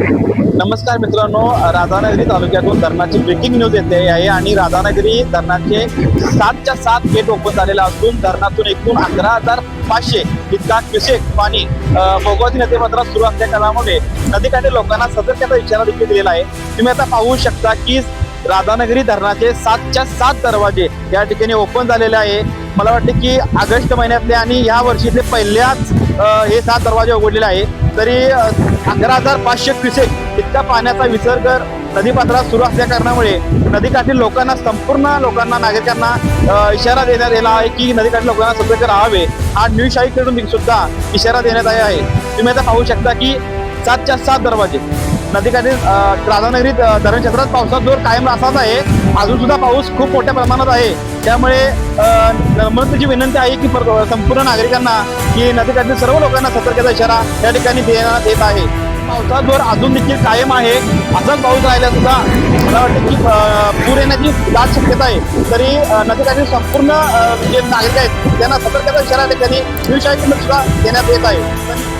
नमस्कार मित्रांनो राधानगरी तालुक्यातून धरणाची ब्रेकिंग न्यूज येते आहे आणि राधानगरी धरणाचे सातच्या सात गेट ओपन झालेला असून धरणातून एकूण अकरा हजार पाचशे इतका क्युसेक पाणी भोगवती भोगावती नदीपात्रात सुरू असल्या कारणामुळे नदीकाठी लोकांना सतर्कता इशारा देखील दिलेला आहे. तुम्ही आता पाहू शकता की राधानगरी धरणाचे सातच्या सात दरवाजे या ठिकाणी ओपन झालेले आहे. मला वाटते की ऑगस्ट महिन्यातले आणि या वर्षीतले पहिल्याच हे सात दरवाजे उघडलेले आहे. तरी अकरा हजार पाचशे क्युसेक इतका पाण्याचा विसर्ग नदीपात्रात सुरू असल्या कारणामुळे नदीकाठी लोकांना संपूर्ण लोकांना नागरिकांना इशारा देण्यात आला आहे की नदीकाठी लोकांना सतर्क राहावे. हा न्यूज शाहीकडून सुद्धा इशारा देण्यात आला आहे. तुम्ही आता पाहू शकता की सातच्या सात दरवाजे नदीकाठी राधानगरीत राधानगरी धरण क्षेत्रात पावसाचा जोर कायम असाच आहे. अजून सुद्धा पाऊस खूप मोठ्या प्रमाणात आहे. त्यामुळे नम्रतेची विनंती आहे की पर- संपूर्ण नागरिकांना की नदीकाठी सर्व लोकांना सतर्कता इशारा या ठिकाणी देण्यात येत आहे. पावसाचा जोर अजून देखील कायम आहे. असाच पाऊस राहिला सुद्धा मला वाटतं की पूर येण्याची दाट शक्यता आहे. तरी नदीकाठी संपूर्ण जे नागरिक आहेत त्यांना सतर्कता इशारा या ठिकाणी सुद्धा देण्यात येत आहे.